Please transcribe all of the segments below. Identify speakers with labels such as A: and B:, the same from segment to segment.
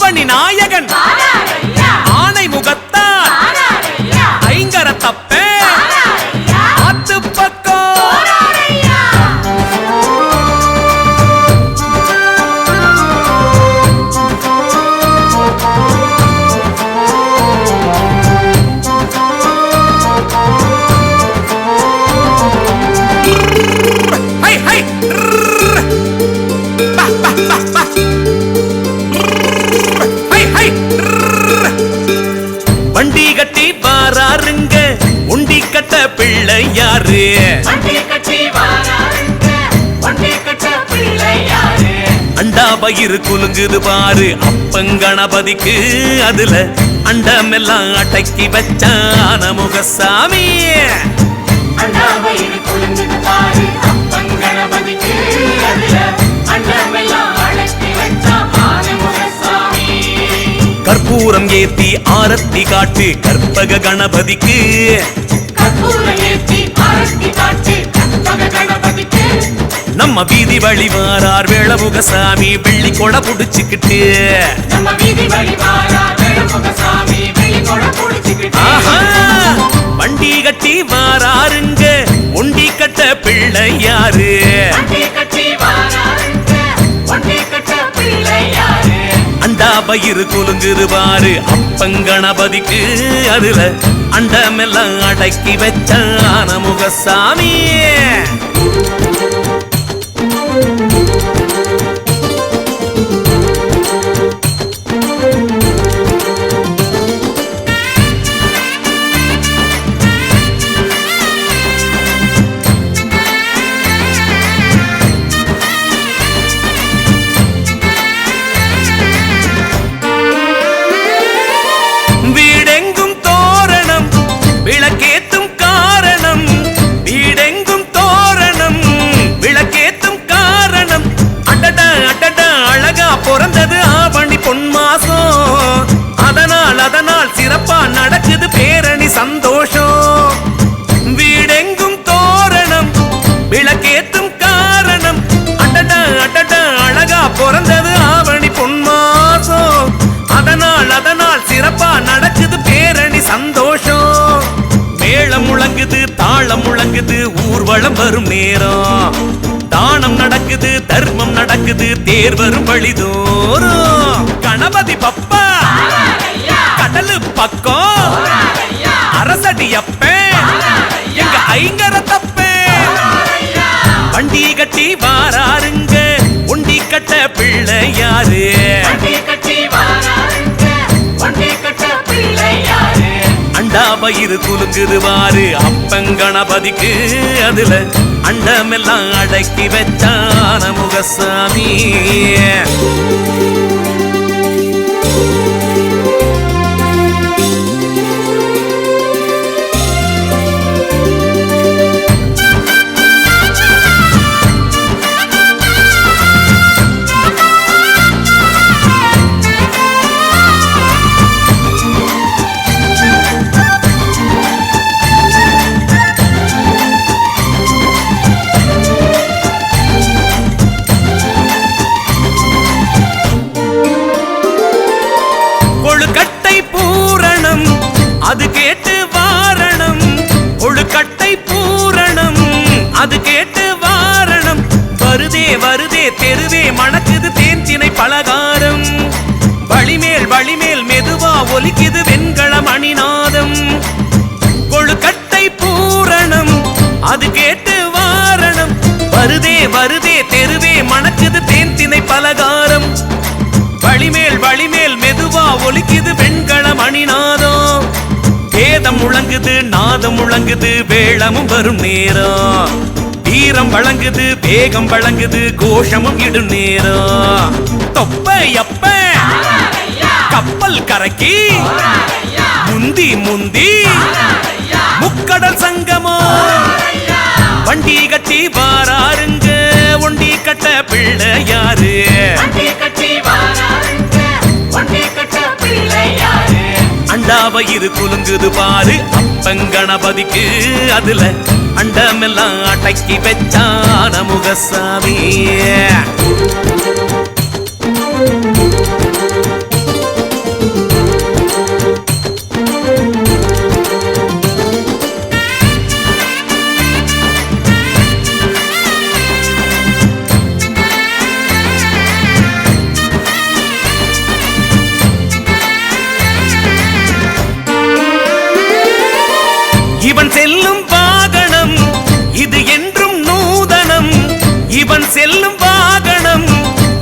A: ஆவணி நாயகன். ஆனை முகத்தான் ஐங்கர தப்பே. ஆத்து பக்கம் ர்ர். பா, கட்ட பிள்ளை யாரு? அண்டா பயிறு குலுங்குது பாரு. அப்பங்கணபதிக்கு அதுல அண்டமெல்லாம் அடக்கி வச்சான முகசாமி கற்பூரம் ஏத்தி ஆரத்தி காட்டு கற்பக கணபதிக்கு. நம்ம வீதி வழி வாரார் வேளமுகசாமி வெள்ளி கொடை புடிச்சுக்கிட்டு.
B: நம்ம வீதி வழி வாரா வேலுமுகசாமி வெள்ளி கொடை புடிச்சுக்கிட்டு.
A: வண்டி கட்டி வாராருங்க உண்டி கட்ட பிள்ளை யாரு? பயிறு குலுங்குது பாரு. அப்பங்கணபதிக்கு அதுல அண்டமெல்லாம் அடக்கி வச்சான முகசாமி நடக்குது ஊர்வலம் வரும் நேரம். தானம் நடக்குது தர்மம் நடக்குது தேர் வரும் வழிதோறும். கணபதி பப்பா கடலு பக்கம். அரசடி அப்பே எங்க ஐங்கர தப்ப வண்டி கட்டி வாராருங்க உண்டி கட்ட பிள்ளை யாரு? பயிறு குலுங்குது வாரு அப்பங்கணபதிக்கு அதுல அண்டமெல்லாம் அடக்கி வச்சான முகசாமி தெருவே மணக்குது தேன்சினை பலகாரம். வழிமேல் வழிமேல் மெதுவா ஒலிக்குது வெண்கள மணிநாதம். கொழுக்கட்டை பூரணம் அது கேட்டு வாரணம். வருதே வருதே தெருவே மணக்குது தேன் திணை பலகாரம். வழிமேல் வழிமேல் மெதுவா ஒலிக்குது வெண்கள மணிநாதம். வேதம் முழங்குது நாதம் முழங்குது வேளமும் வரும் நேரம். வீரம் வழங்குது வேகம் வழங்குது கோஷமும் இடும் நேரம் தொப்ப எப்ப கப்பல் கரைக்கி முந்தி முந்தி முக்கடல் சங்கமம் வண்டி கட்டி வாராருங்க ஒண்டி கட்ட பிள்ளை யாரு? அண்டாவயிறு குலுங்குது பாரு. அப்பங்கணபதிக்கு அதுல அண்டமெல்லாம் அடக்கி வச்சான முகசாமி இவன் செல்லும் வாகனம் இது என்றும் நூதனம். இவன் செல்லும் வாகனம்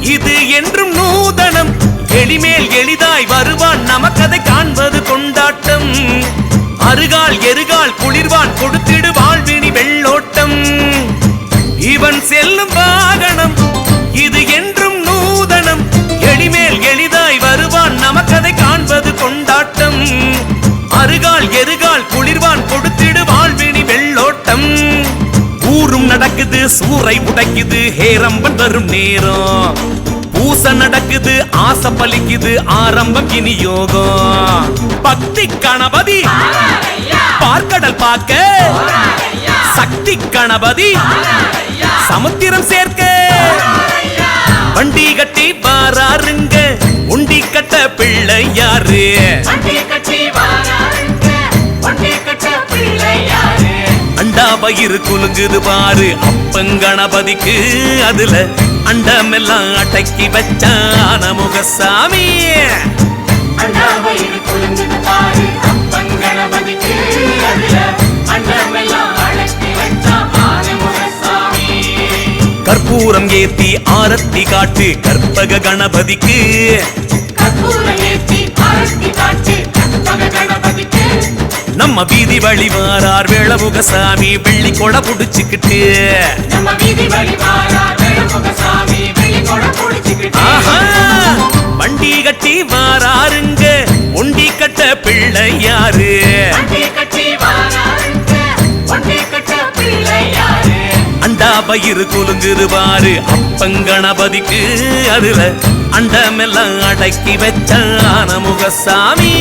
A: இது என்றும் நூதனம். எளிமேல் எளிதாய் வருவான் நமக்கதை காண்பது கொண்டாட்டம். அருகால் எருகால் குளிர்வான் கொடுத்திடு வாழ்வினி வெள்ளோட்டம். இவன் செல்லும் வாகனம் இது என்றும் நூதனம். எளிமேல் எளிதாய் வருவான் நமக்கதை காண்பது கொண்டாட்டம். அருகால் எருகால் குளிர் நடக்குது சூறை உடைக்குது ஹேரம்பன் வரும் நேரம். பூச நடக்குது ஆசை பலிக்குது ஆரம்பம் இனி யோகம். பக்தி கணபதி பார்க்கடல் பார்க்க. சக்தி கணபதி சமுத்திரம் சேர்க்க. வண்டி கட்டி பாராருங்க உண்டி கட்ட பிள்ளை யாரு பயிறு குலுங்குது பாரு. அப்பங்கணபதிக்கு அதுல அண்டமெல்லாம் அடக்கி வச்சான முகசாமி கற்பூரம் ஏத்தி ஆரத்தி காட்டு கற்பக கணபதிக்கு.
B: கற்பூரம் ஏத்தி ஆரத்தி காட்டு கற்பக கணபதிக்கு
A: நம்ம வீதி வழி வாரார் வேளமுகசாமி வெள்ளி கொடை புடிச்சுக்கிட்டு. வண்டி கட்டி வாராருங்க ஒண்டி கட்ட பிள்ளை யாரு? அண்டா பயிறு குலுங்குது பாரு அப்பங்கணபதிக்கு அதுல அண்டமெல்லாம் அடக்கி வச்சான முகசாமி